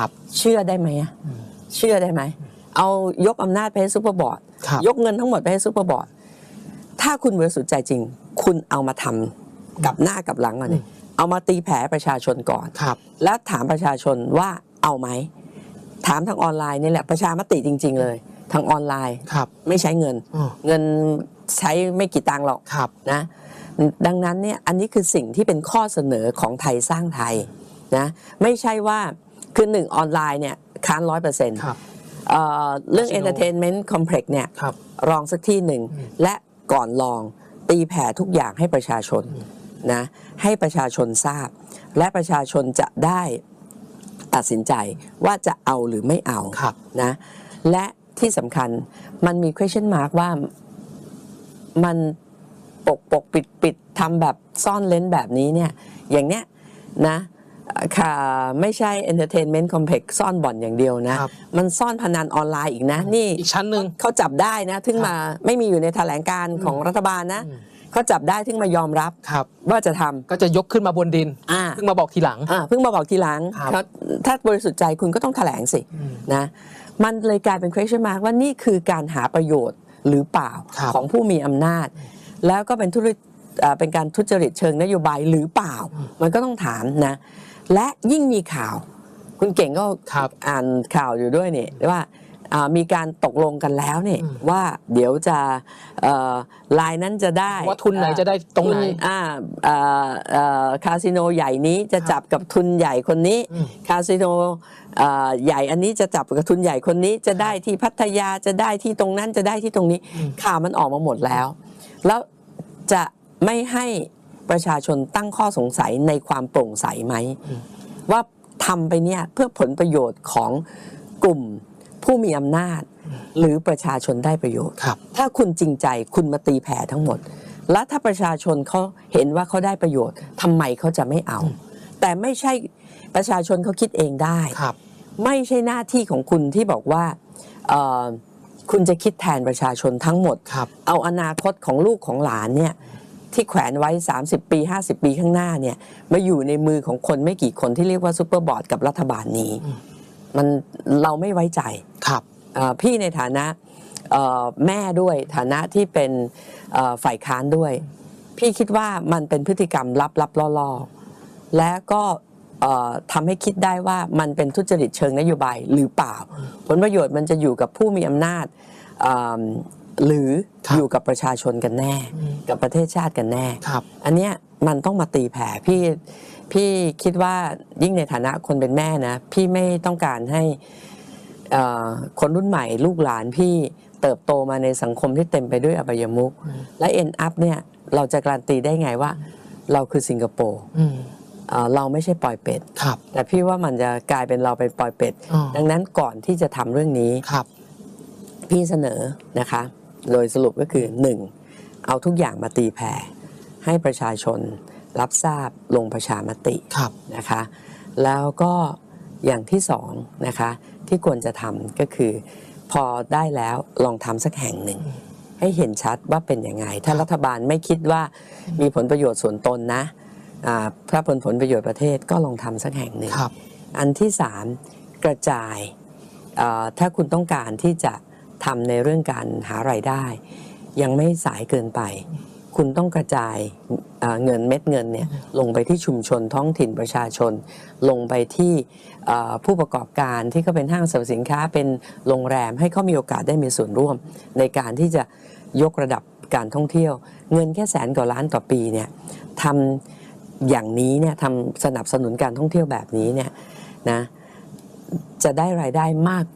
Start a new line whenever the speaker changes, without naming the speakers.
ครับ
เชื่อได้ไหมอะเชื่อได้ไหม เอายกอำนาจไปให้ซูเปอร์บอร์ด
ครับ
ยกเงินทั้งหมดไปให้ซูเปอร์บอร์ดถ้าคุณบริสุทธิ์ใจจริง คุณเอามาทำกับหน้ากับหลังก่อนดิเอามาตีแผลประชาชนก่อน
ครับ
แล้วถามประชาชนว่าเอาไหม ถามทางออนไลน์นี่แหละประชามติจริง ๆ เลย ทางออนไลน์
ครับ
ไม่ใช้เงิน
อืม
เงินใช้ไม่กี่ตังค์หรอก
ครับ
นะดังนั้นเนี่ยอันนี้คือสิ่งที่เป็นข้อเสนอของไทยสร้างไทยนะไม่ใช่ว่า คือหนึ่งออนไลน์เนี่ยค้านร้อยเปอร์เซ็นต์
ครับ
เรื่อง
Casino
entertainment complex เนี่ย
ครับ
รองสักที่หนึ่ง และก่อนลองตีแผ่ทุกอย่างให้ประชาชนนะให้ประชาชนทราบ และประชาชนจะได้ตัดสินใจว่าจะเอาหรือไม่เอา
ครับ
นะและที่สำคัญมันมี question mark ว่ามันปกปกปิดปิดทำแบบซ่อนเลนแบบนี้เนี่ยอย่างเนี้ยนะ ค่ะไม่ใช่ entertainment complex ซ่อนบ่อนอย่างเดียวนะ
ครับ
มันซ่อนพนันออนไลน์อีกนะ นี่
อีกชั้นหนึ่ง
เขาจับได้นะถึงมาไม่มีอยู่ในแถลงการณ์ของรัฐบาลนะเขาจับได้ถึงมายอมรับ
ครับ
ว่าจะทำ
ก็จะยกขึ้นมาบนดิน
อ่า
เพิ่งมาบอกทีหลัง
อ่าเพิ่งมาบอกทีหลัง
ครับ
เขาถ้าบริสุทธิ์ใจคุณก็ต้องแถลงสินะ มันเลยกลายเป็น question mark ว่านี่คือการหาประโยชน์หรือเปล่า
ครับ
ของผู้มีอำนาจ แล้วก็เป็นทุจริตอ่าเป็นการทุจริตเชิงนโยบายหรือเปล่า มันก็ต้องถามนะ และยิ่งมีข่าว คุณเก่งก็
ครับ
อ่านข่าวอยู่ด้วยเนี่ยว่าอ่ามีการตกลงกันแล้วเนี่ยว่าเดี๋ยวจะเอ่อลายนั้นจะได้
ว่าทุนไหนจะได้ตรงไหน
ทุอ่าเอ่อเอ่อคาสิโนใหญ่นี้จะจับกับทุนใหญ่คนนี้
อืม
คาสิโนเอ่อใหญ่อันนี้จะจับกับทุนใหญ่คนนี้จะได้ที่พัทยาจะได้ที่ตรงนั้นจะได้ที่ตรงนี้ข่าวมันออกมาหมดแล้ว แล้วจะไม่ให้ ประชาชนตั้งข้อสงสัยในความโปร่งใสไหม ว่าทำไปเนี่ยเพื่อผลประโยชน์ของกลุ่มผู้มีอำนาจ หรือประชาชนได้ประโยชน์
ครับ
ถ้าคุณจริงใจคุณมาตีแผ่ทั้งหมด และถ้าประชาชนเขาเห็นว่าเขาได้ประโยชน์ทำไมเขาจะไม่เอา แต่ไม่ใช่ประชาชนเขาคิดเองได้
ครับ
ไม่ใช่หน้าที่ของคุณที่บอกว่าเอ่อคุณจะคิดแทนประชาชนทั้งหมด
ครับ
เอาอนาคตของลูกของหลานเนี่ย ที่แขวนไว้ 30 ปี 50 ปีข้างหน้าเนี่ยมาอยู่ในมือของคนไม่กี่คนที่เรียกว่าซูเปอร์บอร์ดกับรัฐบาลนี้ มันเราไม่ไว้ใจ
ครับ
เอ่อพี่ในฐานะเอ่อแม่ด้วยฐานะที่เป็นเอ่อฝ่ายค้านด้วย พี่คิดว่ามันเป็นพฤติกรรมลับๆล่อๆและก็เอ่อทำให้คิดได้ว่ามันเป็นทุจริตเชิงนโยบายหรือเปล่า ผลประโยชน์มันจะอยู่กับผู้มีอำนาจเอิ่ม หรือ
ครับ
อยู่กับประชาชนกันแน่ กับประเทศชาติกันแน่
ครับ
อันเนี้ยมันต้องมาตีแผ่พี่พี่คิดว่ายิ่งในฐานะคนเป็นแม่นะ พี่ไม่ต้องการให้เอ่อคนรุ่นใหม่ลูกหลานพี่เติบโตมาในสังคมที่เต็มไปด้วยอบายมุขและเอ็นอัพเนี่ยเราจะการันตีได้ไงว่า เราคือสิงคโปร์
อืม
เอ่อเราไม่ใช่ปล่อยเป็ด
ครับ
แต่พี่ว่ามันจะกลายเป็นเราเป็นปล่อยเป็ด
อ๋อ
ดังนั้นก่อนที่จะทำเรื่องนี้
ครับ
พี่เสนอนะคะ โดยสรุปก็คือ 1. เอาทุกอย่างมาตีแผ่ให้ประชาชนรับทราบลงประชามติ
ครับ
นะคะ แล้วก็อย่างที่สองนะคะที่ควรจะทำก็คือ พอได้แล้วลองทำสักแห่งหนึ่ง ให้เห็นชัดว่าเป็นยังไง ถ้ารัฐบาลไม่คิดว่ามีผลประโยชน์ส่วนตนนะอ่าถ้าผลผลประโยชน์ประเทศก็ลองทำสักแห่งหนึ่ง
ครับ
อันที่สามกระจายเอ่อถ้าคุณต้องการที่จะ ทำในเรื่องการหารายได้ ยังไม่สายเกินไป คุณต้องกระจายเอ่อเงินเม็ดเงินเนี่ยลงไปที่ชุมชนท้องถิ่นประชาชน ลงไปที่ผู้ประกอบการที่เขาเป็นห้างสรรพสินค้าเป็นโรงแรมให้เขามีโอกาสได้มีส่วนร่วม ในการที่จะยกระดับการท่องเที่ยว เงินแค่แสนกว่าล้านต่อปีเนี่ยทำอย่างนี้เนี่ยทำสนับสนุนการท่องเที่ยวแบบนี้เนี่ยนะจะได้รายได้มากกว่า